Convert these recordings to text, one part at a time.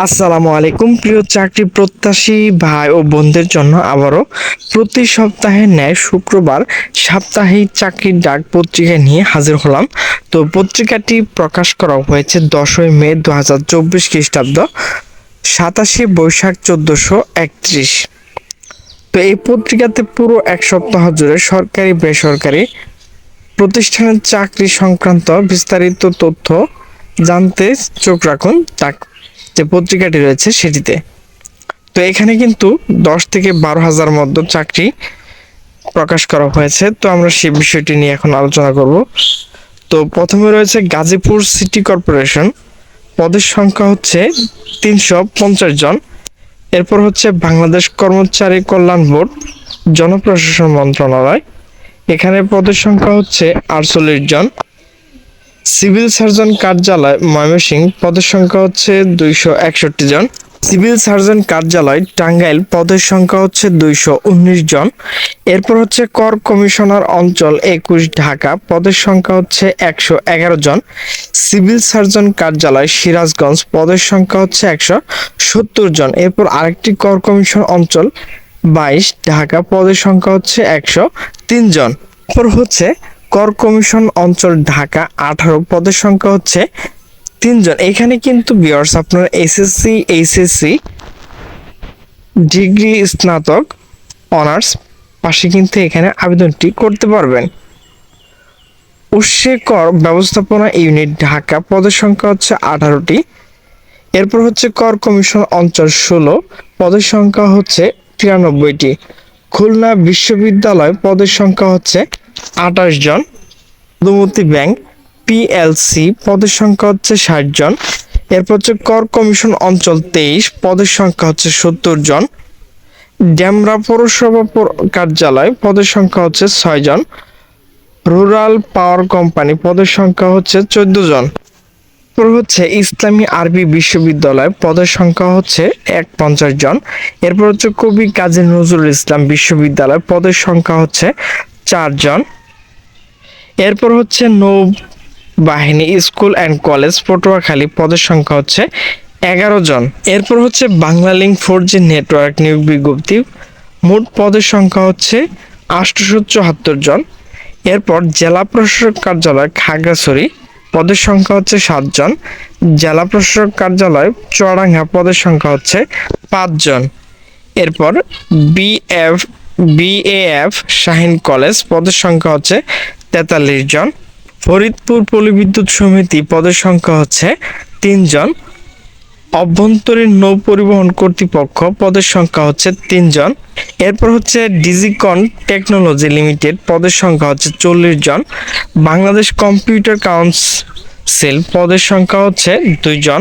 আসসালামু আলাইকুম। প্রিয় চাকরি প্রত্যাশী ভাই ও বোনদের জন্য আবারও প্রতি সপ্তাহে ন্যায় শুক্রবার সাপ্তাহিক চাকরির ডাক পত্রিকা নিয়ে হাজির হলাম। তো পত্রিকাটি প্রকাশ করা হয়েছে দশই মে দু হাজার চব্বিশ খ্রিস্টাব্দ, সাতাশে বৈশাখ চোদ্দোশো একত্রিশ। তো এই পত্রিকাতে পুরো এক সপ্তাহ জুড়ে সরকারি, বেসরকারি প্রতিষ্ঠানের চাকরি সংক্রান্ত বিস্তারিত তথ্য জানতে চোখ রাখুন তাক যে পত্রিকাটি রয়েছে সেটিতে। তো এখানে কিন্তু দশ থেকে বারো হাজার মধ্যে চাকরি প্রকাশ করা হয়েছে। তো আমরা সে বিষয়টি নিয়ে এখন আলোচনা করব। তো প্রথমে রয়েছে গাজীপুর সিটি কর্পোরেশন। পদের সংখ্যা হচ্ছে তিনশো পঞ্চাশ জন। এরপর হচ্ছে বাংলাদেশ কর্মচারী কল্যাণ বোর্ড, জনপ্রশাসন মন্ত্রণালয়। এখানে পদের সংখ্যা হচ্ছে আটচল্লিশ জন। সিভিল সার্জন কার্যালয় ময়মনসিংহ, পদের সংখ্যা হচ্ছে দুইশো একষট্টি জন। সিভিল সার্জন কার্যালয় টাঙ্গাইল, পদের সংখ্যা হচ্ছে দুইশো উনিশ জন। এরপর হচ্ছে কর কমিশনার অঞ্চল একুশ, ঢাকা, পদের সংখ্যা হচ্ছে একশো এগারো জন। সিভিল সার্জন কার্যালয় সিরাজগঞ্জ, পদের সংখ্যা হচ্ছে একশো সত্তর জন। এরপর আরেকটি কর কমিশন অঞ্চল বাইশ, ঢাকা, পদের সংখ্যা হচ্ছে একশো তিন জন। এরপর হচ্ছে কর কমিশন অঞ্চল ঢাকা আঠারো পদের সংখ্যা হচ্ছে তিনজন। এখানে কিন্তু বিয়ার্স আপনার এসএসসি এইচএসসি ডিগ্রি স্নাতক অনার্স পাশে কিন্তু এখানে আবেদনটি করতে পারবেন। উৎসে কর ব্যবস্থাপনা ইউনিট ঢাকা পদের সংখ্যা হচ্ছে আঠারোটি। এরপর হচ্ছে কর কমিশন অঞ্চল ষোলো, পদের সংখ্যা হচ্ছে তিরানব্বইটি। খুলনা বিশ্ববিদ্যালয় পদের সংখ্যা হচ্ছে আঠাশ জন। মধুমতি ব্যাংক পিএলসি পদের সংখ্যা হচ্ছে ষাট জন। এরপর হচ্ছে কর কমিশন অঞ্চল তেইশ, পদের সংখ্যা হচ্ছে সত্তর জন। ড্যামরা পৌরসভা কার্যালয়, পদের সংখ্যা হচ্ছে ছয় জন। রুরাল পাওয়ার কোম্পানি, পদের সংখ্যা হচ্ছে চোদ্দ জন। এরপর হচ্ছে ইসলামী আরবি বিশ্ববিদ্যালয়, পদের সংখ্যা হচ্ছে এক পঞ্চাশ জন। এরপর হচ্ছে কবি কাজী নজরুল ইসলাম বিশ্ববিদ্যালয়, পদের সংখ্যা হচ্ছে চারজন। এরপর হচ্ছে নৌ বাহিনী স্কুল অ্যান্ড কলেজ পটুয়াখালী, পদের সংখ্যা হচ্ছে এগারো জন। এরপর হচ্ছে Banglalink four G network নিয়োগ বিজ্ঞপ্তি। মোট পদের সংখ্যা হচ্ছে আটশোশো চুয়াত্তর জন। এরপর জেলা প্রশাসক কার্যালয়, খাগড়াছড়ি, পদের সংখ্যা হচ্ছে সাতজন জেলা প্রশাসক কার্যালয়, চুয়াডাঙ্গা, পদের সংখ্যা হচ্ছে পাঁচজন এরপর বিএফ বিএএফ শাহিন কলেজ পদের সংখ্যা হচ্ছে তেতাল্লিশ জন। ফরিদপুর পল্লিবিদ্যুৎ সমিতি পদের সংখ্যা হচ্ছে তিনজন অভ্যন্তরীণ নৌ পরিবহন কর্তৃপক্ষ পদের সংখ্যা হচ্ছে তিনজন এরপর হচ্ছে ডিজিকন টেকনোলজি লিমিটেড পদের সংখ্যা হচ্ছে চল্লিশ জন। বাংলাদেশ কম্পিউটার কাউন্সিল পদের সংখ্যা হচ্ছে দুইজন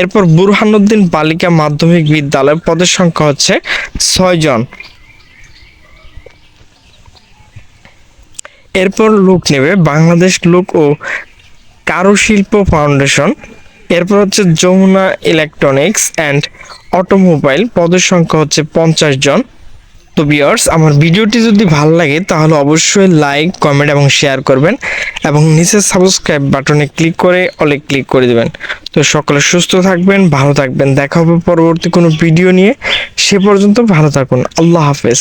এরপর বুরহানুদ্দিন বালিকা মাধ্যমিক বিদ্যালয় পদের সংখ্যা হচ্ছে ছয় এরপর লোক নেবে, বাংলাদেশ লোক ও কারুশিল্প ফাউন্ডেশন এরপর হচ্ছে যমুনা ইলেকট্রনিক্স অ্যান্ড অটোমোবাইল পদের সংখ্যা হচ্ছে পঞ্চাশ জন। তো বিয়ার্স আমার ভিডিওটি যদি ভালো লাগে, তাহলে অবশ্যই লাইক কমেন্ট এবং শেয়ার করবেন এবং নিচে সাবস্ক্রাইব বাটনে ক্লিক করে অলে ক্লিক করে দেবেন। তো সকলে সুস্থ থাকবেন, ভালো থাকবেন, দেখা হবে পরবর্তী কোনো ভিডিও নিয়ে। সে পর্যন্ত ভালো থাকুন, আল্লাহ হাফেজ।